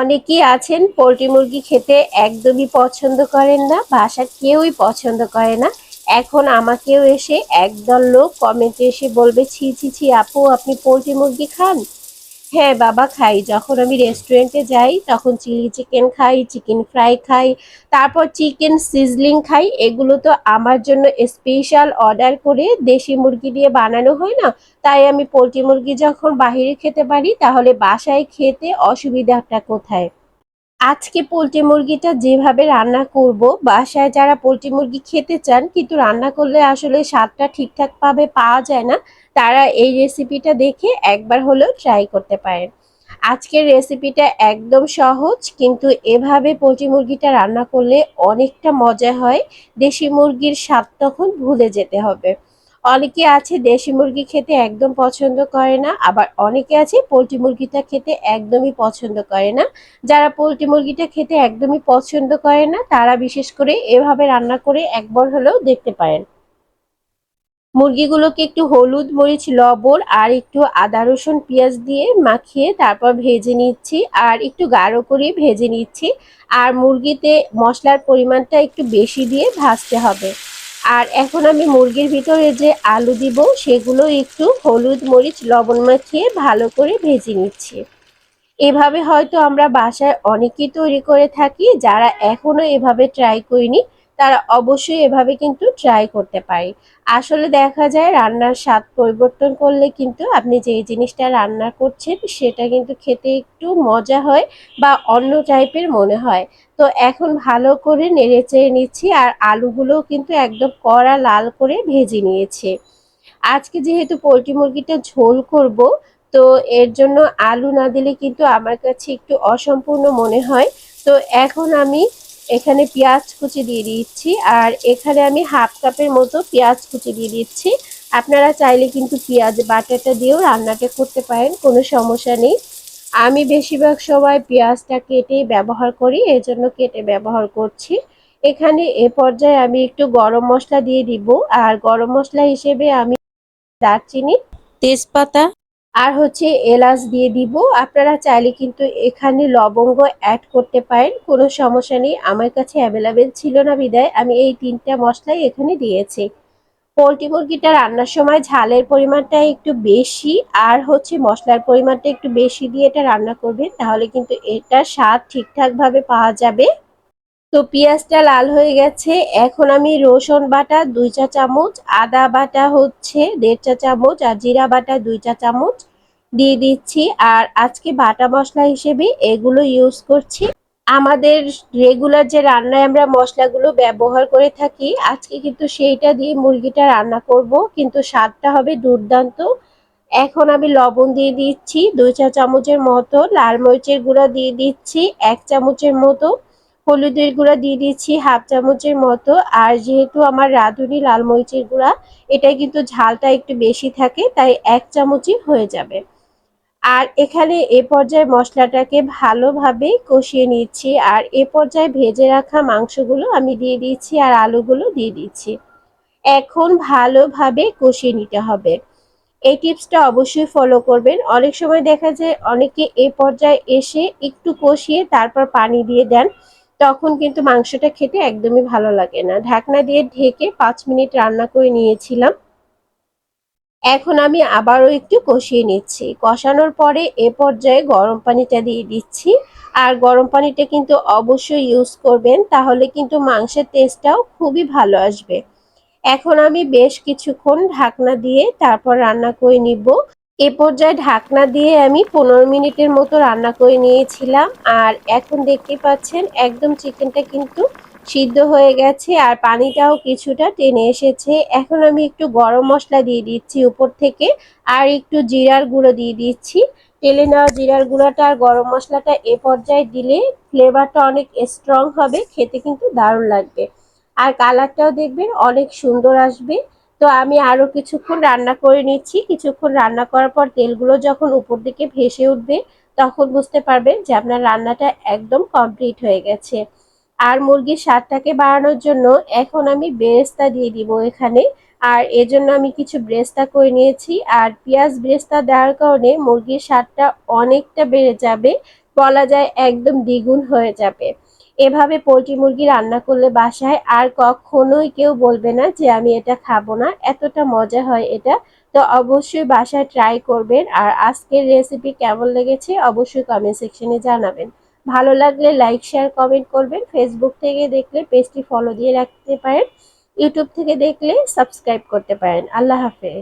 অনেকেই আছেন, পোলট্রি মুরগি খেতে একদমই পছন্দ করেন না বাসার কেউই পছন্দ করে না। এখন আমাকেও এসে একদল লোক কমেন্টে এসে বলবে, ছি ছি ছি, আপু, আপনি পোলট্রি মুরগি খান? হ্যাঁ বাবা খাই। যখন আমি রেস্টুরেন্টে যাই, তখন চিলি চিকেন খাই, চিকেন ফ্রাই খাই, তারপর চিকেন সিজলিং খাই। এগুলো তো আমার জন্য স্পেশাল অর্ডার করে দেশি মুরগি দিয়ে বানানো হয় না? তাই আমি পোলট্রি মুরগি যখন বাহিরে খেতে পারি, তাহলে বাসায় খেতে অসুবিধাটা কোথায়? আজকে পোলট্রি মুরগিটা যেভাবে রান্না করব, বাসায় যারা পোলট্রি মুরগি খেতে চান, কিন্তু রান্না করলে আসলে স্বাদটা ঠিকঠাকভাবে পাওয়া যায় না, তারা এই রেসিপিটা দেখে একবার হলেও ট্রাই করতে পারেন। আজকের রেসিপিটা একদম সহজ, কিন্তু এভাবে পোলট্রি মুরগিটা রান্না করলে অনেকটা মজা হয়। দেশি মুরগির স্বাদ তখন ভুলে যেতে হবে। অনেকে আছে দেশি মুরগি খেতে একদম পছন্দ করে না, আবার অনেকে আছে পোলট্রি মুরগিটা খেতে একদমই পছন্দ করে না। যারা পোলট্রি মুরগিটা খেতে একদমই পছন্দ করে না, তারা বিশেষ করে এভাবে রান্না করে একবার হলেও দেখতে পারেন। মুরগিগুলোকে একটু হলুদ মরিচ, লবণ আর একটু আদা, রসুন, পেঁয়াজ দিয়ে মাখিয়ে তারপর ভেজে নিচ্ছি আর একটু গাঢ় করে ভেজে নিচ্ছি। আর মুরগিতে মশলার পরিমাণটা একটু বেশি দিয়ে ভাজতে হবে। আর এখন আমি মুরগির ভিতরে যে আলু দিব, সেগুলো একটু হলুদ মরিচ, লবণ মাখিয়ে ভালো করে ভেজে নিচ্ছি। এভাবে হয়তো আমরা বাসায় অনেকেই তৈরি করে থাকি, যারা এখনও এভাবে ট্রাই করিনি। তারা অবশ্যই এভাবে কিন্তু ট্রাই করতে পারি। আসলে দেখা যায় রান্নার স্বাদ পরিবর্তন করলে কিন্তু আপনি যে জিনিসটা রান্না করছেন সেটা কিন্তু খেতে একটু মজা হয় বা অন্য টাইপের মনে হয়। তো এখন ভালো করে নেড়ে চেড়ে নিচ্ছি আর আলুগুলোও কিন্তু একদম কড়া লাল করে ভেজে নিয়েছি। আজকে যেহেতু পোলট্রি মুরগিটা ঝোল করব, তো এর জন্য আলু না দিলে কিন্তু আমার কাছে একটু অসম্পূর্ণ মনে হয়। তো এখন আমি এখানে পেঁয়াজ কুচি দিয়ে দিচ্ছি, আর এখানে আমি হাফ কাপের মতো পেঁয়াজ কুচি দিয়ে দিচ্ছি। আপনারা চাইলে কিন্তু পেঁয়াজ বাটাটা দিয়েও রান্নাটা করতে পারেন, কোনো সমস্যা নেই। আমি বেশিরভাগ সময় পেঁয়াজটা কেটেই ব্যবহার করি, এজন্য কেটে ব্যবহার করছি। এখানে এ পর্যায়ে আমি একটু গরম মশলা দিয়ে দিব, আর গরম মশলা হিসেবে আমি দারচিনি, তেজপাতা আর হচ্ছে এলাচ দিয়ে দিব। আপনারা চাইলে কিন্তু এখানে লবঙ্গ অ্যাড করতে পারেন, কোনো সমস্যা নেই। আমার কাছে অ্যাভেলেবেল ছিল না বিদায়, আমি এই তিনটা মশলাই এখানে দিয়েছি। পোলট্রি মুরগিটা রান্নার সময় ঝালের পরিমাণটা একটু বেশি আর হচ্ছে মশলার পরিমাণটা একটু বেশি দিয়ে এটা রান্না করবেন, তাহলে কিন্তু এটা স্বাদ ঠিকঠাকভাবে পাওয়া যাবে। তো পেঁয়াজটা লাল হয়ে গেছে। এখন আমি রসুন বাটা দুই চা চামচ, আদা বাটা হচ্ছে দেড় চা চামচ, আর জিরা বাটা দুই চা চামচ দিয়ে দিচ্ছি। আর আজকে বাটা মশলা হিসেবে এগুলো ইউজ করছি। আমাদের রেগুলার যে রান্নায় আমরা মশলাগুলো ব্যবহার করে থাকি, আজকে কিন্তু সেইটা দিয়ে মুরগিটা রান্না করব। কিন্তু স্বাদটা হবে দুর্দান্ত। এখন আমি লবণ দিয়ে দিচ্ছি, দুই চা চামচের মতো, লাল মরিচের গুঁড়া দিয়ে দিচ্ছি, এক চামচের মতো হলুদের গুঁড়া দিয়ে দিচ্ছি হাফ চামচের মতো। আর যেহেতু আমার রাঁধুনি লাল মরিচের গুঁড়া এটা কিন্তু ঝালটা একটু বেশি থাকে, তাই এক চামচই হয়ে যাবে। আর এখানে এ পর্যায়ে মশলাটাকে ভালোভাবে কষিয়ে নিচ্ছি আর এ পর্যায়ে ভেজে রাখা মাংসগুলো আমি দিয়ে দিচ্ছি আর আলুগুলো দিয়ে দিচ্ছি এখন ভালোভাবে কষিয়ে নিতে হবে। এই টিপসটা অবশ্যই ফলো করবেন। অনেক সময় দেখা যায় অনেকে এ পর্যায়ে এসে একটু কষিয়ে তারপর পানি দিয়ে দেন। তখন কিন্তু মাংসটা খেতে একদমই ভালো লাগে না। ঢাকনা দিয়ে ঢেকে পাঁচ মিনিট রান্না করে নিয়েছিলাম। এখন আমি আবারও একটু কষিয়ে নিচ্ছি। কষানোর পরে এ পর্যায়ে গরম পানিটা দিয়ে দিচ্ছি। আর গরম পানিটা কিন্তু অবশ্যই ইউজ করবেন, তাহলে কিন্তু মাংসের টেস্টটাও খুবই ভালো আসবে। এখন আমি বেশ কিছুক্ষণ ঢাকনা দিয়ে তারপর রান্না করে নিব। এ পর্যায়ে ঢাকনা দিয়ে আমি পনেরো মিনিটের মতো রান্না করে নিয়েছিলাম। আর এখন দেখতে পাচ্ছেন, একদম চিকেনটা কিন্তু সিদ্ধ হয়ে গেছে আর পানিটাও কিছুটা টেনে এসেছে। এখন আমি একটু গরম মশলা দিয়ে দিচ্ছি উপর থেকে আর একটু জিরার গুঁড়ো দিয়ে দিচ্ছি। তেলে নেওয়া জিরার গুঁড়োটা আর গরম মশলাটা এ পর্যায়ে দিলে ফ্লেভারটা অনেক স্ট্রং হবে, খেতে কিন্তু দারুণ লাগবে। আর কালারটাও দেখবেন অনেক সুন্দর আসবে। তো আমি আরও কিছুক্ষণ রান্না করে নিচ্ছি। কিছুক্ষণ রান্না করার পর তেলগুলো যখন উপর দিকে ভেসে উঠবে, তখন বুঝতে পারবেন যে আপনার রান্নাটা একদম কমপ্লিট হয়ে গেছে। আর মুরগির স্বাদটাকে বাড়ানোর জন্য এখন আমি বেরেস্তা দিয়ে দিব এখানে। আর এজন্য আমি কিছু ব্রেস্তা করে নিয়েছি। আর পেঁয়াজ ব্রেস্তা দেওয়ার কারণে মুরগির স্বাদটা অনেকটা বেড়ে যাবে, বলা যায় একদম দ্বিগুণ হয়ে যাবে। এভাবে পোলট্রি মুরগি রান্না করলে বাসায় আর কখনোই কেউ বলবে না যে আমি এটা খাব না। এতটা মজা হয় এটা। তো অবশ্যই বাসায় ট্রাই করবেন। আর আজকের রেসিপি কেমন লেগেছে অবশ্যই কমেন্ট সেকশনে জানাবেন। ভালো লাগলে লাইক শেয়ার কমেন্ট করবেন। ফেসবুক থেকে দেখলে পেজটি ফলো দিয়ে রাখতে পারেন। ইউটিউব থেকে দেখলে সাবস্ক্রাইব করতে পারেন। আল্লাহ হাফেজ।